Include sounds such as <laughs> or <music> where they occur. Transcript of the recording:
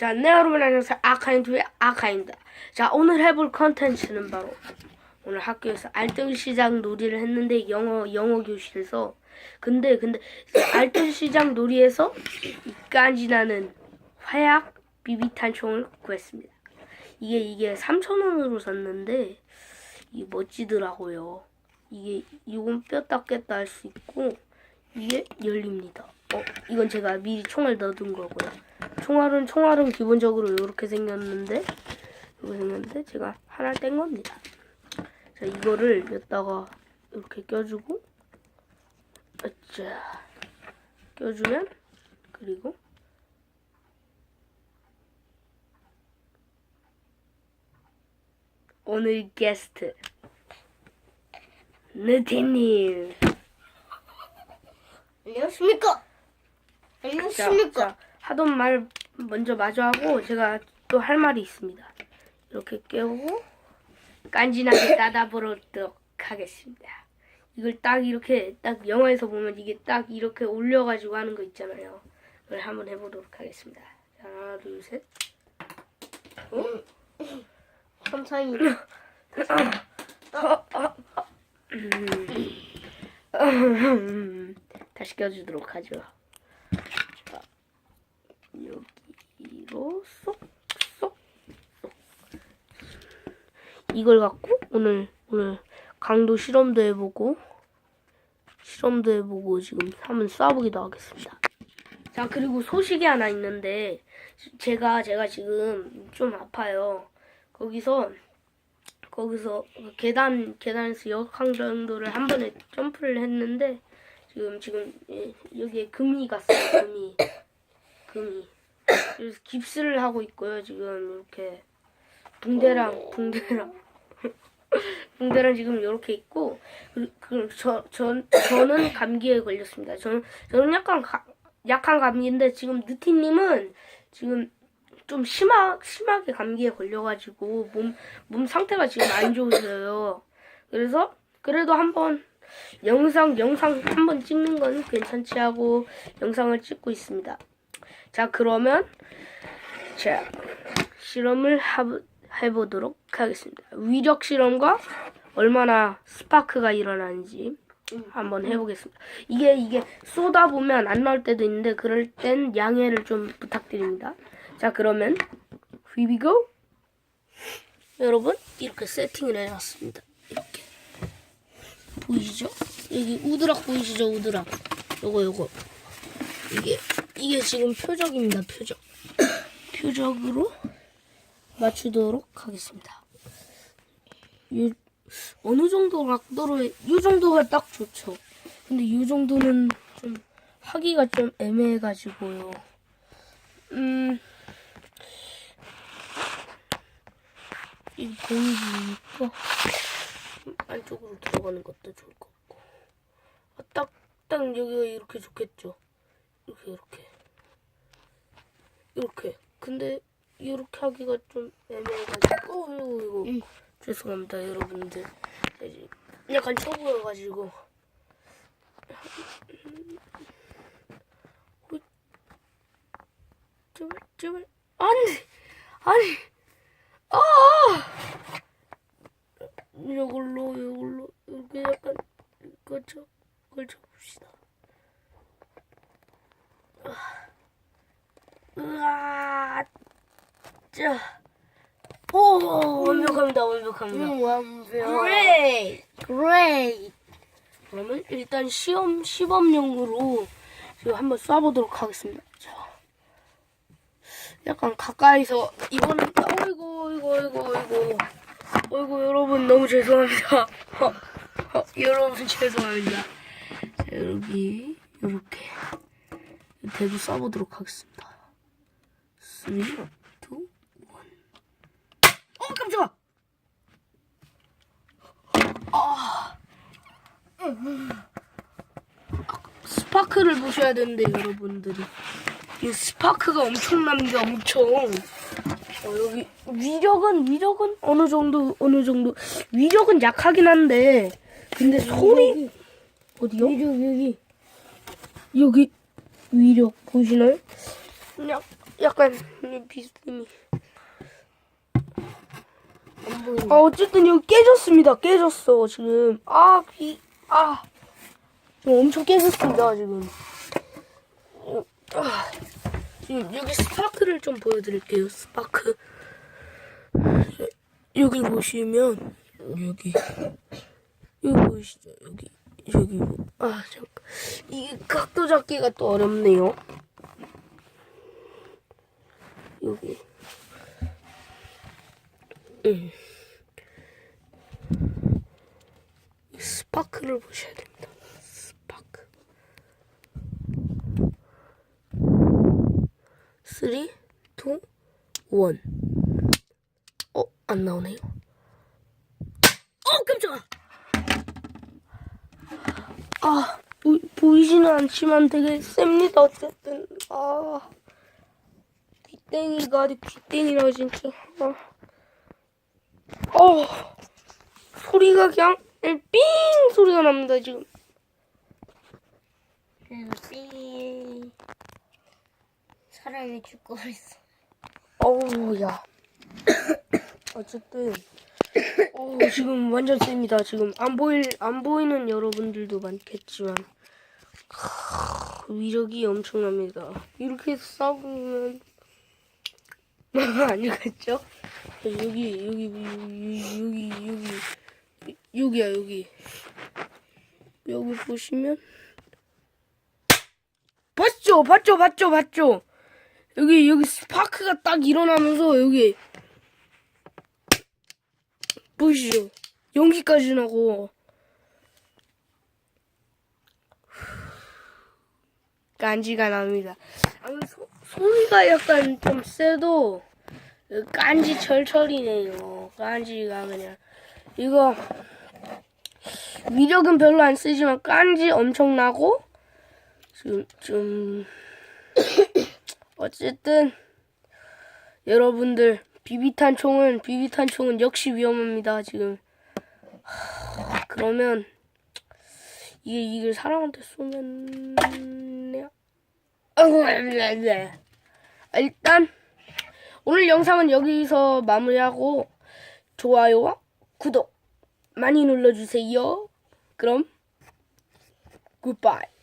자, 네 여러분 안녕하세요. 아카인드의 아카입니다. 자, 오늘 해볼 컨텐츠는 바로 오늘 학교에서 알뜰 시장 놀이를 했는데 영어 영어 교실에서 근데 근데 그 알뜰 시장 놀이에서 이 깐지나는 화약 비비탄총을 구했습니다. 이게 이게 3,000원으로 샀는데 이게 멋지더라고요. 이게 이건 뺐다 깼다 할 수 있고 이게 열립니다. 어, 이건 제가 미리 총알 넣어둔 거고요. 총알은 총알은 기본적으로 이렇게 생겼는데 이렇게 생겼는데 제가 하나 뗀 겁니다. 자 이거를 여기다가 이렇게 껴주고 자 껴주면 그리고 오늘 게스트 느티님 안녕하십니까? 자, 안녕하십니까? 자, 하던 말 먼저 마저 하고 제가 또 할 말이 있습니다. 이렇게 깨우고 깐진하게 <coughs> 따다 보도록 하겠습니다. 이걸 딱 이렇게 딱 영화에서 보면 이게 딱 이렇게 올려가지고 하는 거 있잖아요. 그걸 한번 해보도록 하겠습니다. 자, 하나, 둘, 셋. 감사합니다. 음, <coughs> 다시 껴주도록 하죠. 자, 여기로 쏙, 쏙, 쏙. 이걸 갖고 오늘 오늘 강도 실험도 해보고 실험도 해보고 지금 한번 쏴보기도 하겠습니다. 자 그리고 소식이 하나 있는데 제가 제가 지금 좀 아파요. 거기서 거기서 그 계단 계단에서 역항 정도를 한 번에 점프를 했는데 지금 지금 예, 여기에 금이 갔어요. 금이 <coughs> 금이 그래서 깁스를 하고 있고요. 지금 이렇게 붕대랑 붕대랑 <laughs> 붕대랑 지금 이렇게 있고 그저 전 저는 감기에 걸렸습니다. 저는 저는 약간 가, 약한 감기인데 지금 느티님은 지금 좀 심하, 심하게 감기에 걸려가지고 몸, 몸 상태가 지금 안 좋으세요. 그래서 그래도 한번 영상 영상 한번 찍는 건 괜찮지 하고 영상을 찍고 있습니다. 자 그러면 자 실험을 하, 해보도록 하겠습니다. 위력 실험과 얼마나 스파크가 일어나는지 한번 해보겠습니다. 이게 이게 쏘다 보면 안 나올 때도 있는데 그럴 땐 양해를 좀 부탁드립니다. 자 그러면 here. 여러분 이렇게 세팅을 해놨습니다. 이렇게 보이시죠? 여기 우드락 보이시죠? 우드락. 요거 요거 이게 이게 지금 표적입니다. 표적. 표적으로 맞추도록 하겠습니다. 요, 어느 정도 각도로 이 정도가 딱 좋죠. 근데 이 정도는 좀 하기가 좀 애매해가지고요. 음, 이 보이니까 안쪽으로 들어가는 것도 좋을 것 같고. 아, 딱, 딱 여기가 이렇게 좋겠죠. 이렇게 이렇게 이렇게. 근데 이렇게 하기가 좀 애매해가지고. 어, 이거 이거. 죄송합니다, 여러분들. 약간 초보여가지고. 제발, 제발. 안 돼! 아니! 아! 이걸로, 이걸로, 이렇게 약간, 걸쳐, 걸쳐 봅시다. 으아! 자. 오, 완벽합니다, 완벽합니다. 음, 완벽. 그레이! 그레이! 그러면 일단 시험, 시범용으로 지금 한번 쏴보도록 하겠습니다. 자. 약간 가까이서, 이거는, 어이구, 어이구, 어이구, 어이구. 어이구, 여러분, 너무 죄송합니다. <laughs> 어, 어, 여러분, 죄송합니다. 자, 여기, 요렇게. 대구 쏴보도록 하겠습니다. 3, 2, 1. 어, 깜짝아! 스파크를 보셔야 되는데 여러분들이 이 스파크가 엄청납니다 엄청 어, 여기 위력은 위력은 어느 정도 어느 정도 위력은 약하긴 한데 근데 소리 어디요? 여기 여기 여기 위력 보이시나요? 약 약간 비스듬히. 아 어쨌든 여기 깨졌습니다. 깨졌어 지금. 아 비. 아. 지금 엄청 깨졌습니다 지금. 아, 지금 여기 스파크를 좀 보여드릴게요. 스파크. 여기 보시면 여기 여기 보이시죠? 여기 여기 뭐- 아 잠깐 이게 각도 잡기가 또 어렵네요. 여기 음. 스파크를 보셔야 됩니다. 스파크. 3, 2, 1. 어, 안 나오네요. 어, 깜짝아! 아, 보, 보이지는 않지만 되게 셉니다, 어쨌든. 아. 귀땡이가 아주 귀땡이라, 진짜. 아. 어. 소리가 그냥 삥 소리가 납니다 지금. 삐 사람이 죽고 있어. 어우 야. <coughs> 어쨌든 어 지금 완전 셉니다. 지금 안 보일 안 보이는 여러분들도 많겠지만 크, 위력이 엄청납니다. 이렇게 싸우면 <laughs> 아니겠죠? 여기 여기 여기 여기 여기 여기야 여기. 여기 보시면. 봤죠? 봤죠? 봤죠? 봤죠? 여기 여기 스파크가 딱 일어나면서 여기. 보이시죠? 연기까지 나고 깐지가 납니다. 소리가 약간 좀 세도 깐지 철철이네요. 깐지가 그냥 이거 위력은 별로 안 쓰지만 깐지 엄청나고 지금 좀 <coughs> 어쨌든 여러분들 비비탄 총은 비비탄 총은 역시 위험합니다 지금 하, 그러면 이게 이걸 사람한테 쏘면. 일단 오늘 영상은 여기서 마무리하고 좋아요와 구독 많이 눌러주세요. 그럼 굿바이.